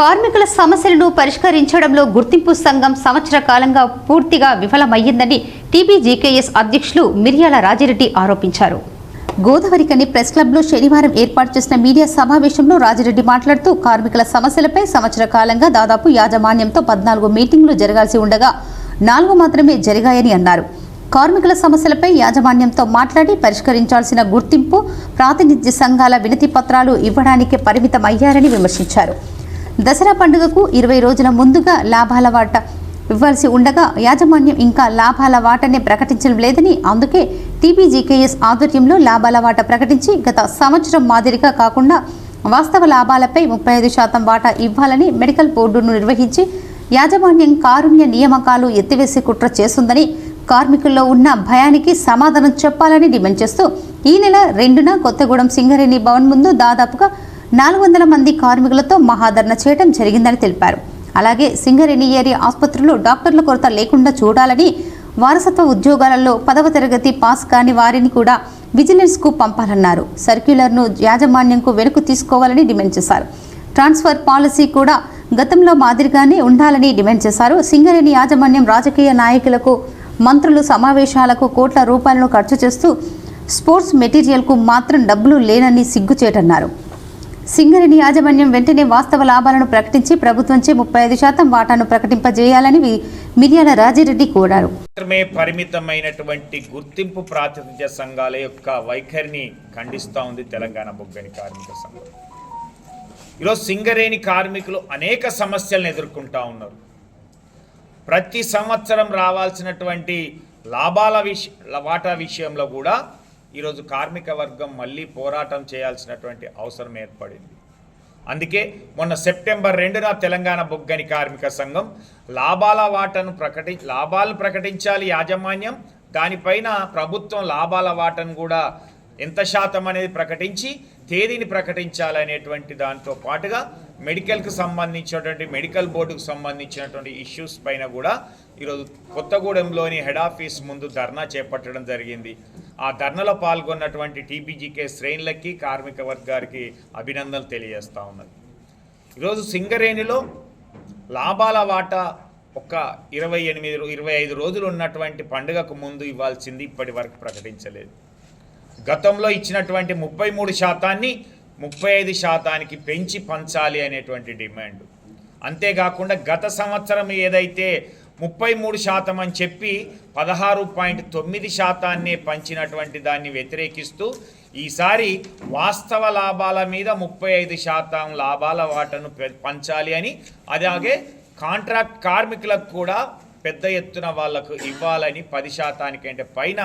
కార్మికుల సమస్యలను పరిష్కరించడంలో గుర్తింపు సంఘం సంవత్సర కాలంగా పూర్తిగా విఫలమయ్యిందని టీబీజీకేఎస్ అధ్యక్షులు మిర్యాల రాజిరెడ్డి ఆరోపించారు. గోదావరికని ప్రెస్ క్లబ్లో శనివారం ఏర్పాటు చేసిన మీడియా సమావేశంలో రాజిరెడ్డి మాట్లాడుతూ కార్మికుల సమస్యలపై సంవత్సర కాలంగా దాదాపు యాజమాన్యంతో పద్నాలుగు మీటింగ్లు జరగాల్సి ఉండగా నాలుగు మాత్రమే జరిగాయని అన్నారు. కార్మికుల సమస్యలపై యాజమాన్యంతో మాట్లాడి పరిష్కరించాల్సిన గుర్తింపు ప్రాతినిధ్య సంఘాల వినతి పత్రాలు ఇవ్వడానికి పరిమితమయ్యారని విమర్శించారు. దసరా పండుగకు ఇరవై రోజుల ముందుగా లాభాల వాట ఇవ్వాల్సి ఉండగా యాజమాన్యం ఇంకా లాభాల వాటనే ప్రకటించడం లేదని అందుకే టీబీజీకేఎస్ ఆధ్వర్యంలో లాభాల వాట ప్రకటించి గత సంవత్సరం మాదిరిగా కాకుండా వాస్తవ లాభాలపై ముప్పై ఐదు శాతం వాటా ఇవ్వాలని మెడికల్ బోర్డును నిర్వహించి యాజమాన్యం కారుణ్య నియామకాలు ఎత్తివేసే కుట్ర చేస్తుందని కార్మికుల్లో ఉన్న భయానికి సమాధానం చెప్పాలని డిమాండ్ చేస్తూ ఈ నెల రెండున కొత్తగూడెం సింగరేణి భవన్ ముందు దాదాపుగా నాలుగు వందల మంది కార్మికులతో మహాధరణ చేయడం జరిగిందని తెలిపారు. అలాగే సింగరేణి ఏరియా ఆసుపత్రిలో డాక్టర్ల కొరత లేకుండా చూడాలని వారసత్వ ఉద్యోగాలలో పదవ తరగతి పాస్ కాని వారిని కూడా విజిలెన్స్కు పంపాలన్నారు. సర్క్యులర్ను యాజమాన్యంకు వెనుకు తీసుకోవాలని డిమాండ్ చేశారు. ట్రాన్స్ఫర్ పాలసీ కూడా గతంలో మాదిరిగానే ఉండాలని డిమాండ్ చేశారు. సింగరేణి యాజమాన్యం రాజకీయ నాయకులకు మంత్రులు సమావేశాలకు కోట్ల రూపాయలను ఖర్చు చేస్తూ స్పోర్ట్స్ మెటీరియల్కు మాత్రం డబ్బులు లేనని సిగ్గుచేటన్నారు. సింగరేణి యాజమాన్యం వెంటనే వాస్తవ లాభాలను ప్రకటించి ప్రభుత్వంచే ముప్పై ఐదు శాతం వాటాను ప్రకటింపజేయాలని మిర్యాల రాజిరెడ్డి కోరారు. మాత్రమే పరిమితమైనటువంటి గుర్తింపు ప్రాతినిధ్య సంఘాల యొక్క వైఖరిని ఖండిస్తూ ఉంది తెలంగాణ బొగ్గని కార్మిక సంఘం. ఈరోజు సింగరేణి కార్మికులు అనేక సమస్యలను ఎదుర్కొంటా ఉన్నారు. ప్రతి సంవత్సరం రావాల్సినటువంటి లాభాల విష వాటా విషయంలో కూడా ఈరోజు కార్మిక వర్గం మళ్ళీ పోరాటం చేయాల్సినటువంటి అవసరం ఏర్పడింది. అందుకే మొన్న సెప్టెంబర్ రెండున తెలంగాణ బొగ్గని కార్మిక సంఘం లాభాల వాటను ప్రకటి లాభాలు ప్రకటించాలి యాజమాన్యం. దానిపైన ప్రభుత్వం లాభాల వాటను కూడా ఎంత శాతం అనేది ప్రకటించి తేదీని ప్రకటించాలనేటువంటి దాంతో పాటుగా మెడికల్కి సంబంధించినటువంటి మెడికల్ బోర్డుకు సంబంధించినటువంటి ఇష్యూస్ పైన కూడా ఈరోజు కొత్తగూడెంలోని హెడ్ ఆఫీస్ ముందు ధర్నా చేపట్టడం జరిగింది. ఆ ధర్నలో పాల్గొన్నటువంటి టీబీజీకే శ్రేణులకి కార్మిక వర్గానికి అభినందనలు తెలియజేస్తూ ఉన్నది ఈరోజు సింగరేణిలో లాభాల వాటా ఒక ఇరవై ఎనిమిది ఇరవై ఐదు రోజులు ఉన్నటువంటి పండుగకు ముందు ఇవ్వాల్సింది ఇప్పటి వరకు ప్రకటించలేదు. గతంలో ఇచ్చినటువంటి ముప్పై మూడు శాతాన్ని ముప్పై ఐదు శాతానికి పెంచి పంచాలి అనేటువంటి డిమాండ్. అంతేకాకుండా గత సంవత్సరం ఏదైతే ముప్పై మూడు శాతం అని చెప్పి పదహారు పాయింట్ తొమ్మిది శాతాన్నే పంచినటువంటి దాన్ని వ్యతిరేకిస్తూ ఈసారి వాస్తవ లాభాల మీద ముప్పై ఐదు శాతం లాభాల వాటను పె- పంచాలి అని అలాగే కాంట్రాక్ట్ కార్మికులకు కూడా పెద్ద ఎత్తున వాళ్ళకు ఇవ్వాలని పది శాతానికంటే పైన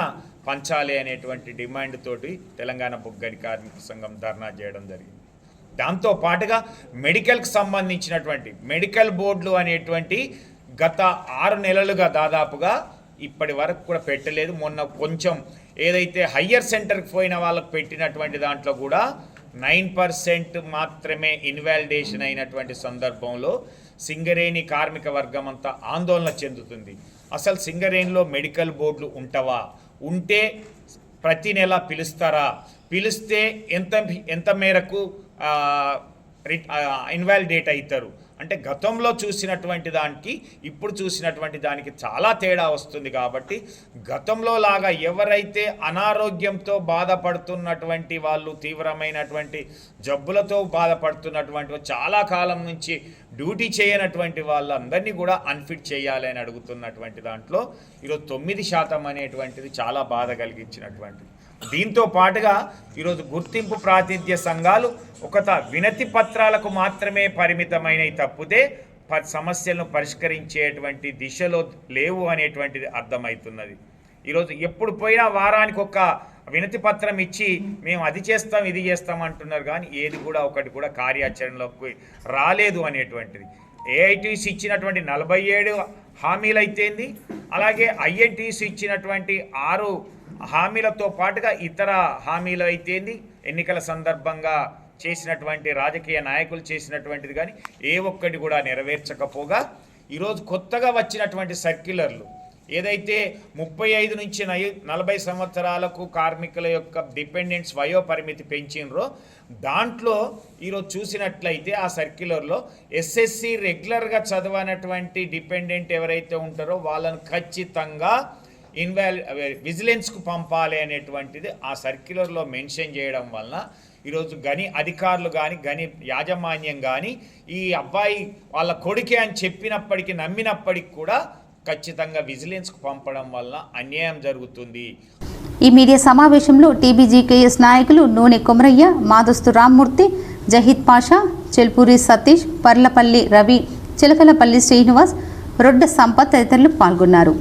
పంచాలి అనేటువంటి డిమాండ్ తోటి తెలంగాణ బొగ్గడి కార్మిక సంఘం ధర్నా చేయడం జరిగింది. దాంతో పాటుగా మెడికల్కి సంబంధించినటువంటి మెడికల్ బోర్డులు అనేటువంటి గత ఆరు నెలలుగా దాదాపుగా ఇప్పటి వరకు కూడా పెట్టలేదు. మొన్న కొంచెం ఏదైతే హయ్యర్ సెంటర్కి పోయిన వాళ్ళకు పెట్టినటువంటి దాంట్లో కూడా నైన్ పర్సెంట్ మాత్రమే ఇన్వాలిడేషన్ అయినటువంటి సందర్భంలో సింగరేణి కార్మిక వర్గం అంతా ఆందోళన చెందుతుంది. అసలు సింగరేణిలో మెడికల్ బోర్డులు ఉంటవా? ఉంటే ప్రతి నెల పిలుస్తారా? పిలిస్తే ఎంత ఎంత మేరకు ఇన్వాలిడేట్ అవుతారు అంటే గతంలో చూసినటువంటి దానికి ఇప్పుడు చూసినటువంటి దానికి చాలా తేడా వస్తుంది కాబట్టి గతంలో లాగా ఎవరైతే అనారోగ్యంతో బాధపడుతున్నటువంటి వాళ్ళు తీవ్రమైనటువంటి జబ్బులతో బాధపడుతున్నటువంటి చాలా కాలం నుంచి డ్యూటీ చేయనటువంటి వాళ్ళందరినీ కూడా అన్ఫిట్ చేయాలి అని అడుగుతున్నటువంటి దాంట్లో ఈరోజు తొమ్మిది శాతం అనేటువంటిది చాలా బాధ కలిగించినటువంటిది. దీంతో పాటుగా ఈరోజు గుర్తింపు ప్రాతినిధ్య సంఘాలు ఒక వినతి పత్రాలకు మాత్రమే పరిమితమైనవి తప్పితే ప- సమస్యలను పరిష్కరించేటువంటి దిశలో లేవు అనేటువంటిది అర్థమవుతున్నది. ఈరోజు ఎప్పుడు పోయినా వారానికి ఒక వినతి పత్రం ఇచ్చి మేము అది చేస్తాం ఇది చేస్తాం అంటున్నారు కానీ ఏది కూడా ఒకటి కూడా కార్యాచరణలోకి రాలేదు అనేటువంటిది. ఏఐటీసీ ఇచ్చినటువంటి నలభై ఏడు హామీలు అయితేంది అలాగే ఐఎన్టీసీ ఇచ్చినటువంటి ఆరు హామీలతో పాటుగా ఇతర హామీలు అయితేంది ఎన్నికల సందర్భంగా చేసినటువంటి రాజకీయ నాయకులు చేసినటువంటిది కానీ ఏ ఒక్కటి కూడా నెరవేర్చకపోగా ఈరోజు కొత్తగా వచ్చినటువంటి సర్క్యులర్లు ఏదైతే ముప్పై ఐదు నుంచి నై- నలభై సంవత్సరాలకు కార్మికుల యొక్క డిపెండెంట్స్ వయో పరిమితి పెంచినరో దాంట్లో ఈరోజు చూసినట్లయితే ఆ సర్క్యులర్లో ఎస్ఎస్సి రెగ్యులర్గా చదవనటువంటి డిపెండెంట్ ఎవరైతే ఉంటారో వాళ్ళను ఖచ్చితంగా ఇన్వాల్ విజిలెన్స్కు పంపాలి అనేటువంటిది ఆ సర్క్యులర్లో మెన్షన్ చేయడం వలన ఈరోజు గని అధికారులు కానీ గని యాజమాన్యం కానీ ఈ అబ్బాయి వాళ్ళ కొడుకే అని చెప్పినప్పటికీ నమ్మినప్పటికి కూడా ఖచ్చితంగా విజిలెన్స్కు పంపడం వల్ల అన్యాయం జరుగుతుంది. ఈ మీడియా సమావేశంలో టీబీజీకేఎస్ నాయకులు నూనె కొమరయ్య మాదస్తు రామ్మూర్తి జహీద్ పాషా చెల్పూరి సతీష్ పర్లపల్లి రవి చిలకలపల్లి శ్రీనివాస్ రొడ్డ సంపత్ తదితరులు పాల్గొన్నారు.